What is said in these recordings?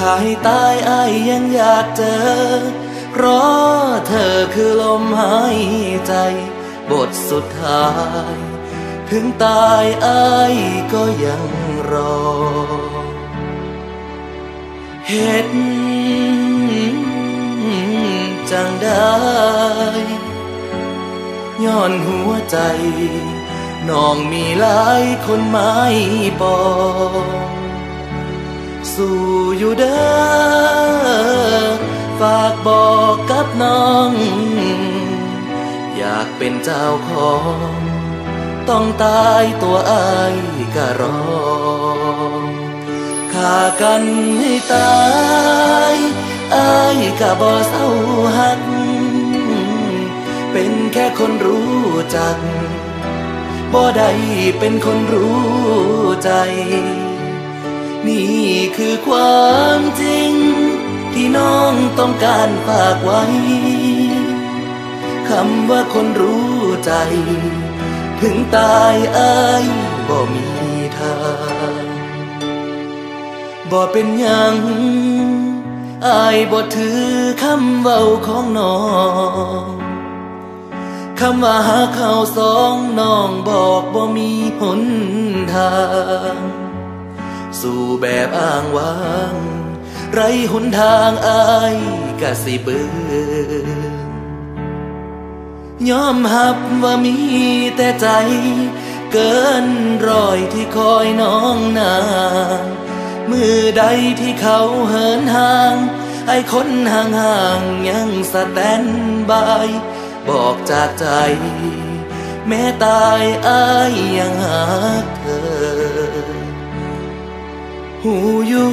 ขายตายอายยังอยากเจอ เพราะเธอคือลมหายใจ บทสุดท้าย ถึงตายอายก็ยังรอ เห็ดจังได้ย้อนหัวใจน้องมีหลายคนไม้ปอง สู่อยู่เด้อฝากบอกกับน้อง อยากเป็นเจ้าของ ต้องตายตัวอายก็รอฆ่ากันให้ตายอายก็บ่เศร้าหัก เป็นแค่คนรู้จักบ่ได้เป็นคนรู้ใจ นี่คือความจริง ที่น้องต้องการฝากไว้ คำว่าคนรู้ใจ ถึงตายอายบ่มีทางบ่เป็นยังอายบ่ถือคำเว้าของน้องคำว่าหาเขาสองน้องบอกบ่มีหนทาง สู่แบบอ้างว้าง ไรหนทางอายกะสิเบือยอมหับว่ามีแต่ใจ เกินรอยที่คอยน้องนางมือใดที่เขาเหินห่าง ไอ้คนห่างๆยังสแตนบาย บอกจากใจ แม้ตายอายยังหาเธอ หูอยู่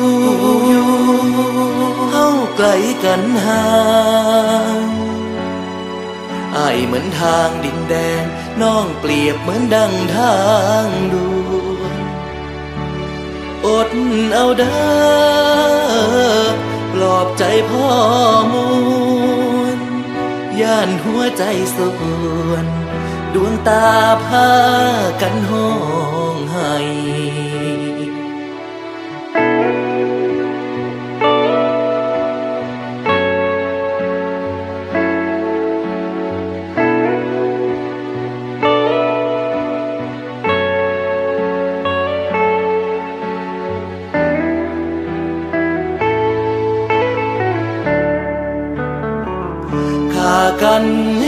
เฮาไกลกันห่างอายเหมือนทางดินแดน น้องเปรียบเหมือนดังทางด่วนอดเอาเด้อปลอบใจพ่อมูลย่านหัวใจส่วน ดวงตาพากันห้องไห้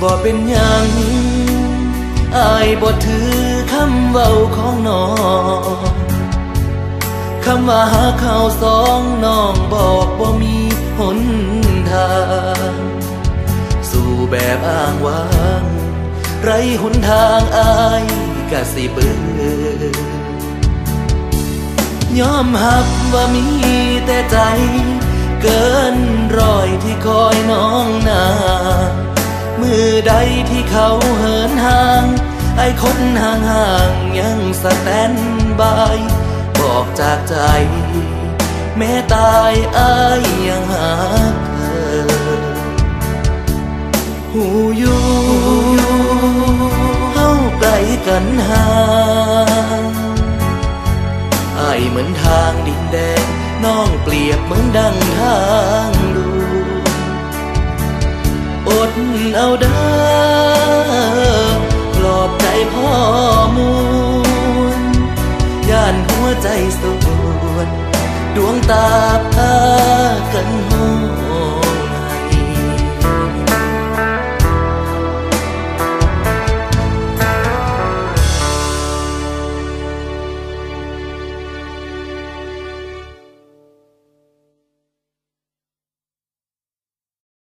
บ่เป็นหยังอายบ่ถือคำเว้าของน้องคำว่าหาเขาวสองน้องบอกบ่มีหนทาง สู่แบบอ้างว้าง ไรหนทางอายกะสิเบือยอมหับว่ามีแต่ใจ เกินรอยที่คอยน้องนา มือใดที่เขาเหินห่าง ไอ้คนห่างห่างๆยังสแตนบาย บอกจากใจ แม้ตายอายยังหาเธอหูอยู่เฮาไกลกันห่างไอเหมือนทางดินแดงน้องเปรียบเหมือนดังทาง เอาเด้อปลอบใจพ่อมูลย่านหัวใจสวดดวงตาพากันห